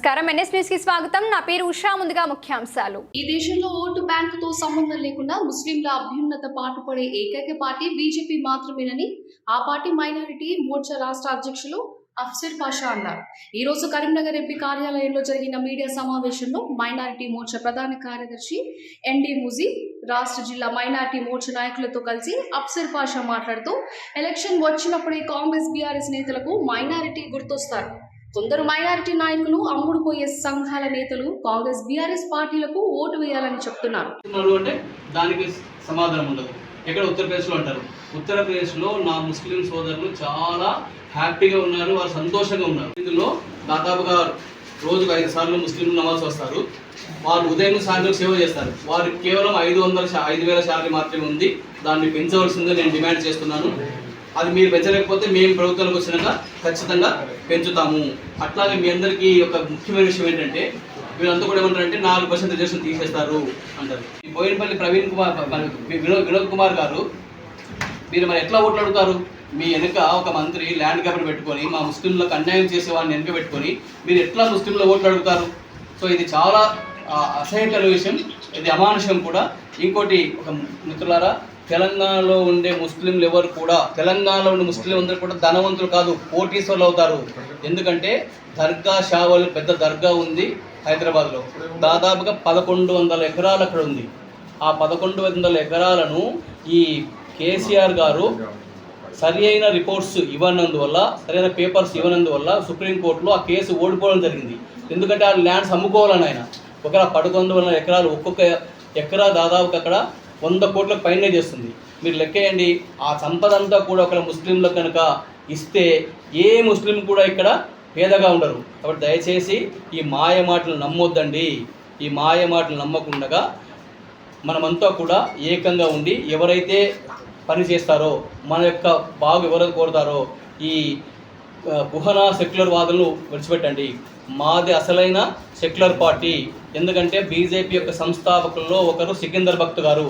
నమస్కారం. ఎన్ఎస్ న్యూస్కి స్వాగతం. నా పేరు ఉషా. ముందుగా ముఖ్యాంశాలు. ఈ దేశంలో ఓటు బ్యాంకుతో సంబంధం లేకుండా ముస్లింల అభ్యున్నత పాటుపడే ఏకైక పార్టీ బీజేపీ మాత్రమేనని ఆ పార్టీ మైనారిటీ మోర్చా రాష్ట్ర అధ్యక్షులు అఫ్సర్ పాషా అన్నారు. ఈ రోజు కరీంనగర్ ఎంపీ కార్యాలయంలో జరిగిన మీడియా సమావేశంలో మైనారిటీ మోర్చా ప్రధాన కార్యదర్శి ఎన్డీ ముజీ రాష్ట్ర జిల్లా మైనారిటీ మోర్చా నాయకులతో కలిసి అఫ్సర్ పాషా మాట్లాడుతూ ఎలక్షన్ వచ్చినప్పుడే కాంగ్రెస్ బీఆర్ఎస్ నేతలకు మైనారిటీ గుర్తొస్తారు. కొందరు మైనారిటీ నాయకులు అమ్ముడుపోయే సంఘాల నేతలు కాంగ్రెస్ బీఆర్ఎస్ పార్టీలకు ఓటు వేయాలని చెప్తున్నారు. అంటే దానికి సమాధానం ఉండదు. ఎక్కడ ఉత్తరప్రదేశ్లో అంటారు? ఉత్తరప్రదేశ్లో నా ముస్లిం సోదరులు చాలా హ్యాపీగా ఉన్నారు వారు సంతోషంగా ఉన్నారు. ఇందులో దాదాపుగా రోజుకు ఐదు సార్లు ముస్లింలు నమాజ్ వస్తారు. వారు ఉదయం సాయంత్రం సేవ చేస్తారు. వారికి కేవలం ఐదు వందల ఐదు వేల శాలరీ మాత్రమే ఉంది. దాన్ని పెంచవలసిందే నేను డిమాండ్ చేస్తున్నాను. అది మీరు పెంచలేకపోతే మేము ప్రభుత్వానికి వచ్చినాక ఖచ్చితంగా పెంచుతాము. అట్లాగే మీ అందరికీ ఒక ముఖ్యమైన విషయం ఏంటంటే వీళ్ళంతా కూడా ఏమంటారంటే నాలుగు పర్సెంట్ రిజర్వేషన్ తీసేస్తారు అంటారు. ఈ బోయినపల్లి ప్రవీణ్ కుమార్ వినోద్ వినోద్ కుమార్ గారు మీరు మరి ఎట్లా ఓట్లు అడుగుతారు? మీ వెనుక ఒక మంత్రి ల్యాండ్ క్యాపిటల్ పెట్టుకొని మా ముస్లింలకు అన్యాయం చేసే వాడిని వెనుక పెట్టుకొని మీరు ఎట్లా ముస్లింల ఓట్లు అడుగుతారు? సో ఇది చాలా అసహ్యకర విషయం ఇది అమానుషం కూడా. ఇంకోటి ఒక మిత్రులారా తెలంగాణలో ఉండే ముస్లింలు ఎవరు కూడా తెలంగాణలో ఉండే ముస్లిం అందరూ కూడా ధనవంతులు కాదు కోటీశ్వర్లు అవుతారు. ఎందుకంటే దర్గా షావల్ పెద్ద దర్గా ఉంది హైదరాబాద్లో. దాదాపుగా పదకొండు వందల ఎకరాలు అక్కడ ఉంది. ఆ పదకొండు వందల ఎకరాలను ఈ కేసీఆర్ గారు సరి అయిన రిపోర్ట్స్ ఇవ్వనందువల్ల సరైన పేపర్స్ ఇవ్వనందువల్ల సుప్రీంకోర్టులో ఆ కేసు ఓడిపోవడం జరిగింది. ఎందుకంటే ఆ ల్యాండ్స్ అమ్ముకోవాలని ఆయన. ఒకవేళ పదకొండు వందల ఎకరాలు ఒక్కొక్క ఎకరా దాదాపుగా అక్కడ వంద కోట్లకు పైనే చేస్తుంది. మీరు లెక్కేయండి ఆ సంపద అంతా కూడా ఒకవేళ ముస్లింలకు కనుక ఇస్తే ఏ ముస్లిం కూడా ఇక్కడ పేదగా ఉండరు. కాబట్టి దయచేసి ఈ మాయ మాటలు నమ్మొద్దండి. ఈ మాయ మాటలు నమ్మకుండగా మనమంతా కూడా ఏకంగా ఉండి ఎవరైతే పని చేస్తారో మన యొక్క బాగు ఎవరు కోరుతారో ఈ కుహన సెక్యులర్ వాదులను విడిచిపెట్టండి. మాది అసలైన సెక్యులర్ పార్టీ. ఎందుకంటే బీజేపీ యొక్క సంస్థాపకుల్లో ఒకరు సికిందర్ భక్త్ గారు.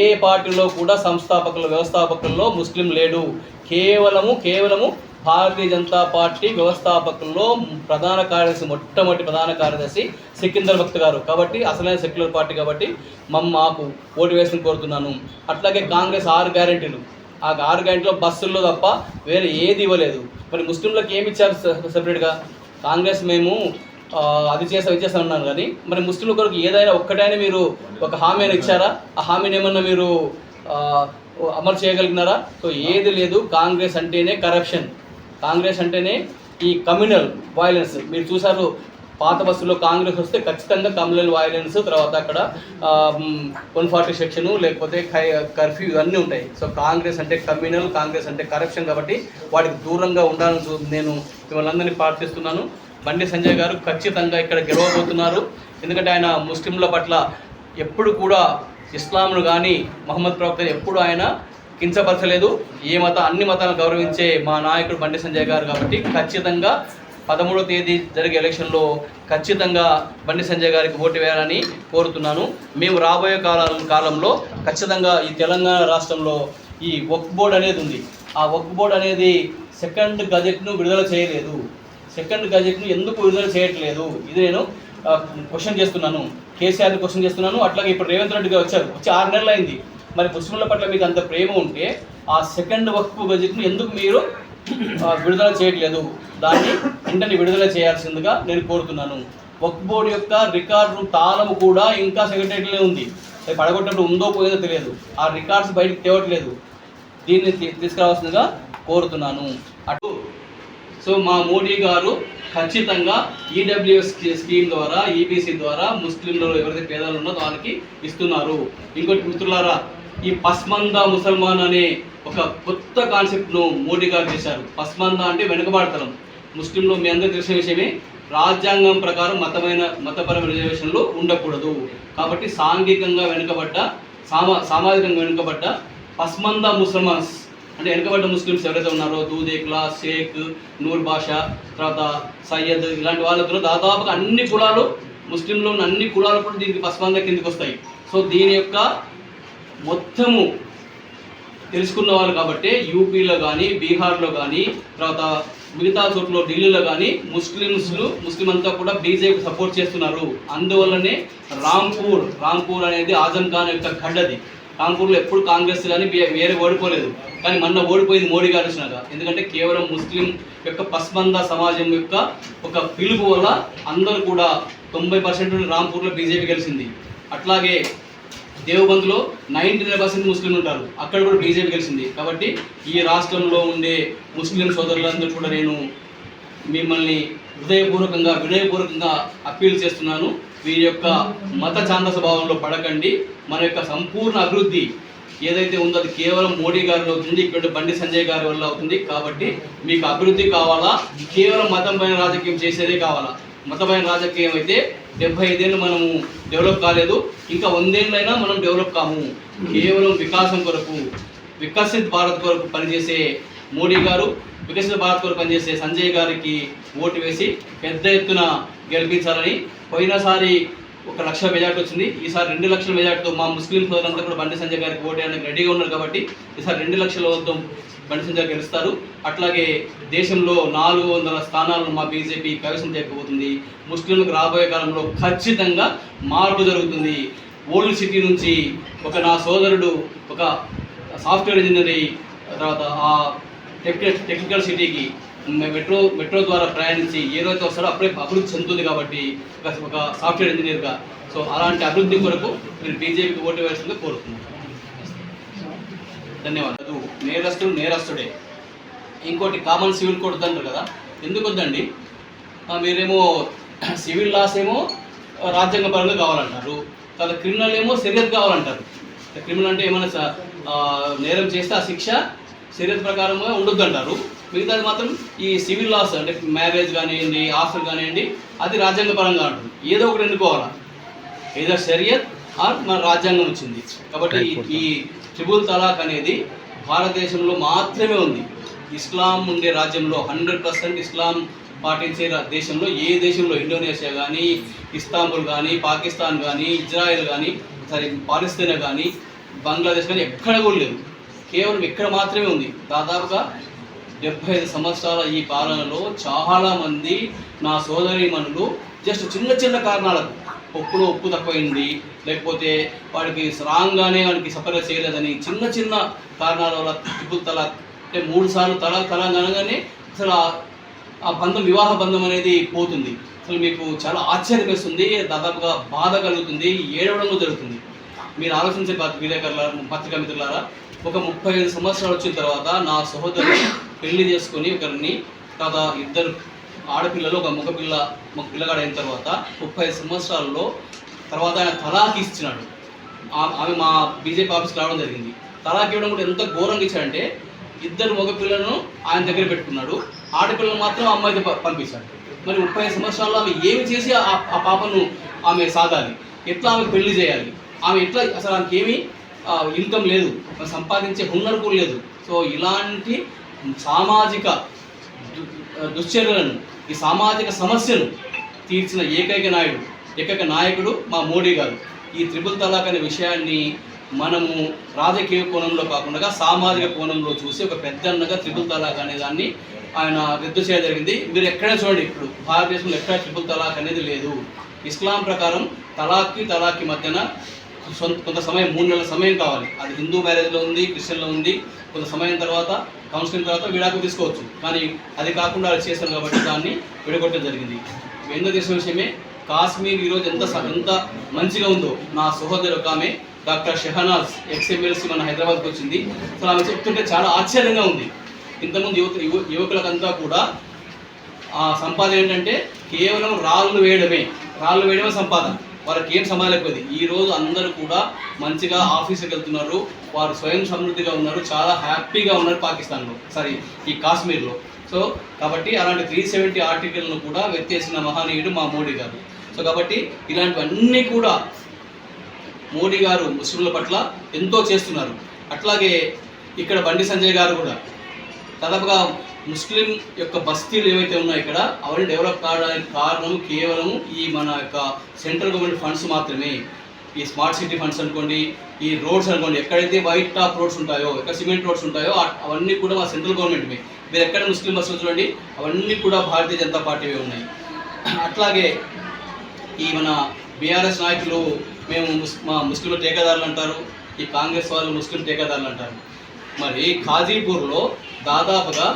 ఏ పార్టీలో కూడా సంస్థాపకులు వ్యవస్థాపకుల్లో ముస్లిం లేడు. కేవలము కేవలము భారతీయ జనతా పార్టీ వ్యవస్థాపకుల్లో ప్రధాన కార్యదర్శి మొట్టమొదటి ప్రధాన కార్యదర్శి సికిందర్ భక్త్ గారు. కాబట్టి అసలైన సెక్యులర్ పార్టీ కాబట్టి మమ్మ మాకు ఓటు వేసుకుని కోరుతున్నాను. అట్లాగే కాంగ్రెస్ ఆరు గ్యారెంటీలు. ఆ ఆరు గంటలో బస్సుల్లో తప్ప వేరే ఏది ఇవ్వలేదు. మరి ముస్లింలకు ఏమి ఇచ్చారు సపరేట్గా? కాంగ్రెస్ మేము అది చేస్తాం ఇది చేస్తాం కానీ మరి ముస్లింల కొరకు ఏదైనా ఒక్కటైనా మీరు ఒక హామీని ఇచ్చారా? ఆ హామీని ఏమన్నా మీరు అమలు చేయగలిగినారా? సో ఏది లేదు. కాంగ్రెస్ అంటేనే కరప్షన్ కాంగ్రెస్ అంటేనే ఈ కమ్యూనల్ వైలెన్స్ మీరు చూసారు పాత బస్సులో కాంగ్రెస్ వస్తే ఖచ్చితంగా కమ్యూనల్ వైలెన్స్ తర్వాత అక్కడ వన్ ఫార్టీ సెక్షన్ లేకపోతే కై కర్ఫ్యూ ఇవన్నీ ఉంటాయి. సో కాంగ్రెస్ అంటే కమ్యూనల్ కాంగ్రెస్ అంటే కరప్షన్ కాబట్టి వాటికి దూరంగా ఉండాలని చూ- నేను మిమ్మల్ని ప్రార్థిస్తున్నాను. బండి సంజయ్ గారు ఖచ్చితంగా ఇక్కడ గెలవబోతున్నారు. ఎందుకంటే ఆయన ముస్లింల పట్ల ఎప్పుడు కూడా ఇస్లాంను కానీ మహమ్మద్ ప్రవక్తని ఎప్పుడు ఆయన కించపరచలేదు. ఏ మత అన్ని మతాలను గౌరవించే మా నాయకుడు బండి సంజయ్ గారు కాబట్టి ఖచ్చితంగా పదమూడో తేదీ జరిగే ఎలక్షన్లో ఖచ్చితంగా బండి సంజయ్ గారికి ఓటు వేయాలని కోరుతున్నాను. మేము రాబోయే కాల కాలంలో ఖచ్చితంగా ఈ తెలంగాణ రాష్ట్రంలో ఈ వక్ బోర్డ్ అనేది ఉంది. ఆ వక్ బోర్డ్ అనేది సెకండ్ గజెట్ను విడుదల చేయలేదు. సెకండ్ గజెట్ను ఎందుకు విడుదల చేయట్లేదు? ఇది నేను క్వశ్చన్ చేస్తున్నాను. కేసీఆర్ని క్వశ్చన్ చేస్తున్నాను. అట్లాగే ఇప్పుడు రేవంత్ రెడ్డి గారు వచ్చారు. వచ్చి ఆరు నెలలు అయింది మరి ముస్లింల పట్ల మీకు అంత ప్రేమ ఉంటే ఆ సెకండ్ వక్ఫ్ బడ్జెట్ను ఎందుకు మీరు విడుదల చేయట్లేదు. దాన్ని వెంటనే విడుదల చేయాల్సిందిగా నేను కోరుతున్నాను. వక్ఫ్ బోర్డు యొక్క రికార్డు తాళము కూడా ఇంకా సెక్రటరీలో ఉంది. అది పడగొట్టినప్పుడు ఉందో పోయిందో తెలియదు. ఆ రికార్డ్స్ బయటకు తేవట్లేదు. దీన్ని తీసుకురావాల్సిందిగా కోరుతున్నాను. అటు సో మా మోడీ గారు ఖచ్చితంగా ఈడబ్ల్యూఎస్ స్కీమ్ ద్వారా ఈబీసీ ద్వారా ముస్లింలు ఎవరైతే పేదలు ఉన్నో దానికి ఇస్తున్నారు. ఇంకోటి మిత్రులారా ఈ పస్మంద ముసల్మాన్ అనే ఒక కొత్త కాన్సెప్ట్ను మోడీ గారు చేశారు. పస్మంద అంటే వెనుకబాడతనం ముస్లింలు మీ అందరికీ తెలిసిన విషయమే. రాజ్యాంగం ప్రకారం మతమైన మతపరమైన రిజర్వేషన్లు ఉండకూడదు. కాబట్టి సాంఘికంగా వెనుకబడ్డ సామా సామాజికంగా వెనుకబడ్డ పస్మంద ముసల్మాన్స్ అంటే వెనుకబడ్డ ముస్లిమ్స్ ఎవరైతే ఉన్నారో దూదేక్లా షేక్ నూర్ బాషా తర్వాత సయ్యద్ ఇలాంటి వాళ్ళతో దాదాపుగా అన్ని కులాలు ముస్లింలు ఉన్న అన్ని కులాలు కూడా దీనికి పస్మంద కిందకి వస్తాయి సో దీని యొక్క మొత్తము తెలుసుకున్న వాళ్ళు కాబట్టి యూపీలో కానీ బీహార్లో కానీ తర్వాత మిగతా చోట్ల ఢిల్లీలో కానీ ముస్లిమ్స్లు ముస్లిం అంతా కూడా బీజేపీకి సపోర్ట్ చేస్తున్నారు. అందువల్లనే రాంపూర్ రాంపూర్ అనేది ఆజం ఖాన్ యొక్క గడ్డది రాంపూర్లో ఎప్పుడు కాంగ్రెస్ కానీ వేరే ఓడిపోలేదు. కానీ మొన్న ఓడిపోయింది మోడీ గారు వచ్చినాక. ఎందుకంటే కేవలం ముస్లిం యొక్క పస్మంద సమాజం యొక్క ఒక పిలుపు వల్ల అందరూ కూడా తొంభై పర్సెంట్ రాంపూర్లో బీజేపీ గెలిచింది. అట్లాగే దేవబంద్లో నైంటీ నైన్ పర్సెంట్ ముస్లింలు ఉంటారు. అక్కడ కూడా బీజేపీ గెలిచింది. కాబట్టి ఈ రాష్ట్రంలో ఉండే ముస్లిం సోదరులందరూ కూడా నేను మిమ్మల్ని హృదయపూర్వకంగా వినయపూర్వకంగా అప్పీల్ చేస్తున్నాను. వీరి యొక్క మత చాంద భావంలో పడకండి. మన యొక్క సంపూర్ణ అభివృద్ధి ఏదైతే ఉందో అది కేవలం మోడీ గారి అవుతుంది ఇక్కడ బండి సంజయ్ గారి వల్ల అవుతుంది. కాబట్టి మీకు అభివృద్ధి కావాలా? కేవలం మతం పైన రాజకీయం చేసేదే కావాలా? మతమైన రాజకీయం అయితే డెబ్బై ఐదేళ్ళు మనము డెవలప్ కాలేదు. ఇంకా వందేళ్ళైనా మనం డెవలప్ కాము. కేవలం వికాసం కొరకు వికసిత్ భారత్ కొరకు పనిచేసే మోడీ గారు వికసిత భారత్ కొరకు పనిచేసే సంజయ్ గారికి ఓటు వేసి పెద్ద ఎత్తున గెలిపించాలని పోయినసారి ఒక లక్ష మెజార్టీ వచ్చింది. ఈసారి రెండు లక్షల మెజార్టీతో మా ముస్లిం సోదరులంతా కూడా బండి సంజయ్ గారికి ఓటు వేయడానికి రెడీగా ఉన్నారు కాబట్టి ఈసారి రెండు లక్షల వద్ద గెలుస్తారు. అట్లాగే దేశంలో నాలుగు వందల స్థానాలను మా బీజేపీ కైవసం చేయకపోతుంది. ముస్లింలకు రాబోయే కాలంలో ఖచ్చితంగా మార్పు జరుగుతుంది. ఓల్డ్ సిటీ నుంచి ఒక నా సోదరుడు ఒక సాఫ్ట్వేర్ ఇంజనీరింగ్ తర్వాత ఆ టెక్నికల్ టెక్నికల్ సిటీకి మెట్రో మెట్రో ద్వారా ప్రయాణించి ఏ రోజు వస్తాడో అప్పుడే అభివృద్ధి చెందుతుంది కాబట్టి ఒక సాఫ్ట్వేర్ ఇంజనీర్గా. సో అలాంటి అభివృద్ధి కొరకు మీరు బీజేపీకి ఓటు వేయాల్సిందే కోరుతున్నాను. ధన్యవాదాలు. నేరస్తుడు నేరస్తుడే. ఇంకోటి కామన్ సివిల్ కోడ్ అంటారు కదా ఎందుకు వద్దండి? మీరేమో సివిల్ లాస్ ఏమో రాజ్యాంగ రాజ్యాంగపరంగా కావాలంటారు తర్వాత క్రిమినల్ ఏమో శరీరత్ కావాలంటారు. క్రిమినల్ అంటే ఏమైనా నేరం చేస్తే ఆ శిక్ష శరీరత్ ప్రకారంగా ఉండొద్దు అంటారు మిగతాది మాత్రం ఈ సివిల్ లాస్ అంటే మ్యారేజ్ కానివ్వండి ఆస్తులు కానివ్వండి అది రాజ్యాంగపరంగా ఉంటుంది ఏదో ఒకటి ఎన్నుకోవాలా. ఏదో షరియత్ ఆర్ మన రాజ్యాంగం వచ్చింది. కాబట్టి ఈ ట్రిబుల్ తలాక్ అనేది భారతదేశంలో మాత్రమే ఉంది. ఇస్లాం ఉండే రాజ్యంలో హండ్రెడ్ పర్సెంట్ ఇస్లాం పాటించే దేశంలో ఏ దేశంలో ఇండోనేషియా కానీ ఇస్తాంబుల్ కానీ పాకిస్తాన్ కానీ ఇజ్రాయెల్ కానీ సారీ పాలిస్తీనా కానీ బంగ్లాదేశ్ కానీ ఎక్కడ కూడా లేదు కేవలం ఇక్కడ మాత్రమే ఉంది. దాదాపుగా డెబ్బై ఐదు సంవత్సరాల ఈ పాలనలో చాలామంది నా సోదరిమణులు జస్ట్ చిన్న చిన్న కారణాలకు ఉప్పులో ఉప్పు తక్కువైంది. లేకపోతే వాడికి స్ట్రాంగ్గానే వాడికి సపరేట్ చేయలేదని చిన్న చిన్న కారణాల వల్ల ట్రిపుల్ తల అంటే మూడు సార్లు తల తల అనగానే అసలు ఆ- బంధం వివాహ బంధం అనేది పోతుంది. అసలు మీకు చాలా ఆశ్చర్యం వేస్తుంది దాదాపుగా బాధ కలుగుతుంది ఏడవడం జరుగుతుంది. మీరు ఆలోచించే విలేకరుల విలేకరులారా పత్రికా మిత్రులారా ఒక ముప్పై ఐదు సంవత్సరాలు వచ్చిన తర్వాత నా సహోదరుని పెళ్ళి చేసుకొని ఒకరిని తర్వాత ఇద్దరు ఆడపిల్లలు ఒక మగపిల్ల మగ పిల్లగాడు అయిన తర్వాత ముప్పై సంవత్సరాల్లో తర్వాత ఆయన తలాక్ ఇచ్చినాడు ఆమె మా బీజేపీ ఆఫీస్కి రావడం జరిగింది. తలాక్ ఇవ్వడం కూడా ఎంత ఘోరంగా ఇచ్చాడంటే ఇద్దరు మగపిల్లలను ఆయన దగ్గర పెట్టుకున్నాడు. ఆడపిల్లలు మాత్రం అమ్మాయితో ప- పంపించాడు. మరి ముప్పై సంవత్సరాల్లో ఆమె ఏమి చేసి ఆ ఆ పాపను ఆమె సాగాలి? ఎట్లా ఆమె పెళ్ళి చేయాలి? ఆమె ఎట్లా అసలు ఆమెకి ఏమి ఇన్కమ్ లేదు. ఆమె సంపాదించే హున్నర్ కూడా లేదు. సో ఇలాంటి సామాజిక దుశ్చర్యలను ఈ సామాజిక సమస్యను తీర్చిన ఏకైక నాయుడు ఏకైక నాయకుడు మా మోడీ గారు. ఈ త్రిపుల్ తలాక్ అనే విషయాన్ని మనము రాజకీయ కోణంలో కాకుండా సామాజిక కోణంలో చూసి ఒక పెద్దన్నగా త్రిపుల్ తలాక్ అనే దాన్ని ఆయన రద్దు చేయడం జరిగింది. మీరు ఎక్కడైనా చూడండి ఇప్పుడు భారతదేశంలో ఎక్కడ ట్రిపుల్ తలాక్ అనేది లేదు. ఇస్లాం ప్రకారం తలాక్కి తలాక్కి మధ్యన సొంత కొంత సమయం మూడు నెలల సమయం కావాలి. అది హిందూ మ్యారేజ్లో ఉంది క్రిస్టియన్లో ఉంది. కొంత సమయం తర్వాత కౌన్సిలింగ్ తర్వాత విడాకు తీసుకోవచ్చు. కానీ అది కాకుండా అది చేశారు కాబట్టి దాన్ని విడగొట్టడం జరిగింది. ఎందుకు తెలిసిన విషయమే కాశ్మీర్ ఈరోజు ఎంత ఎంత మంచిగా ఉందో. నా సహోదరు ఒక ఆమె డాక్టర్ షెహనాజ్ ఎక్స్ఎమ్మెల్సీ మన హైదరాబాద్కి వచ్చింది. సో ఆమె చెప్తుంటే చాలా ఆశ్చర్యంగా ఉంది. ఇంతకుముందు యువత యువకులకంతా కూడా ఆ సంపాదన ఏంటంటే కేవలం రాళ్ళు వేయడమే. రాళ్ళు వేయడమే సంపాదన. వారికి ఏం సంపాదలేకపోయింది ఈ రోజు అందరూ కూడా మంచిగా ఆఫీస్కి వెళ్తున్నారు. వారు స్వయం సమృద్ధిగా ఉన్నారు. చాలా హ్యాపీగా ఉన్నారు పాకిస్తాన్లో. సారీ ఈ కాశ్మీర్లో. సో కాబట్టి అలాంటి త్రీ సెవెంటీ ఆర్టికల్ను కూడా వెత్తేసిన మహనీయుడు మా మోడీ గారు. సో కాబట్టి ఇలాంటివన్నీ కూడా మోడీ గారు ముస్లింల పట్ల ఎంతో చేస్తున్నారు. అట్లాగే ఇక్కడ బండి సంజయ్ గారు కూడా దాదాపుగా ముస్లిం యొక్క బస్తీలు ఏవైతే ఉన్నాయో ఇక్కడ అవన్నీ డెవలప్ కావడానికి కారణం కేవలం ఈ మన యొక్క సెంట్రల్ గవర్నమెంట్ ఫండ్స్ మాత్రమే. ఈ స్మార్ట్ సిటీ ఫండ్స్ అనుకోండి ఈ రోడ్స్ అనుకోండి ఎక్కడైతే వైట్ టాప్ రోడ్స్ ఉంటాయో ఎక్కడ సిమెంట్ రోడ్స్ ఉంటాయో అవన్నీ కూడా మా సెంట్రల్ గవర్నమెంట్వి మీరు ఎక్కడ ముస్లిం బస్సులు చూడండి అవన్నీ కూడా భారతీయ జనతా పార్టీవి ఉన్నాయి. అట్లాగే ఈ మన బీఆర్ఎస్ నాయకులు మేము ముస్ మా ముస్లిం టేకాదారులు అంటారు ఈ కాంగ్రెస్ వాళ్ళు ముస్లిం టేకాదారులు అంటారు. మరి ఖాజీపూర్లో దాదాపుగా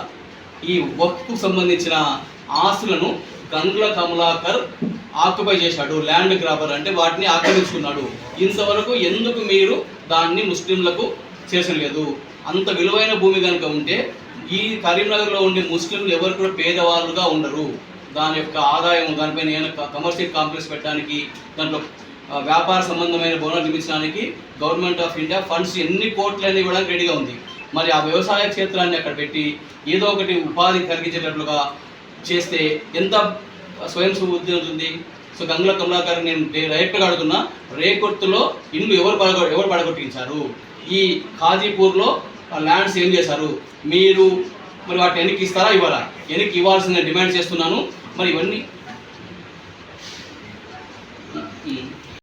ఈ వక్కు సంబంధించిన ఆస్తులను గంగుల కమలాకర్ ఆక్యుపై చేశాడు ల్యాండ్ గ్రాబర్ అంటే వాటిని ఆక్రమించుకున్నాడు. ఇంతవరకు ఎందుకు మీరు దాన్ని ముస్లింలకు చేసలేదు అంత విలువైన భూమి కనుక ఉంటే ఈ కరీంనగర్లో ఉండే ముస్లింలు ఎవరు కూడా పేదవాళ్ళుగా ఉండరు. దాని యొక్క ఆదాయం దానిపైన ఏమైనా కమర్షియల్ కాంప్లెక్స్ పెట్టడానికి దాంట్లో వ్యాపార సంబంధమైన భవనాలు నిర్మించడానికి గవర్నమెంట్ ఆఫ్ ఇండియా ఫండ్స్ ఎన్ని కోట్లని ఇవ్వడానికి రెడీగా ఉంది. మరి ఆ వ్యవసాయ క్షేత్రాన్ని అక్కడ పెట్టి ఏదో ఒకటి ఉపాధి కలిగించేటట్లుగా చేస్తే ఎంత స్వయం సమృద్ధి ఉంటుంది సో గంగుల కమలాకర్ నేను డైరెక్ట్గా అడుగుతున్నా రేకొత్తులో ఇల్లు ఎవరు పడగొ ఎవరు పడగొట్టించారు? ఈ ఖాజీపూర్లో ల్యాండ్స్ ఏం చేశారు? మీరు మరి వాటిని వెనక్కి ఇస్తారా ఇవ్వరా? వెనక్కి ఇవ్వాల్సిన డిమాండ్ చేస్తున్నాను. మరి ఇవన్నీ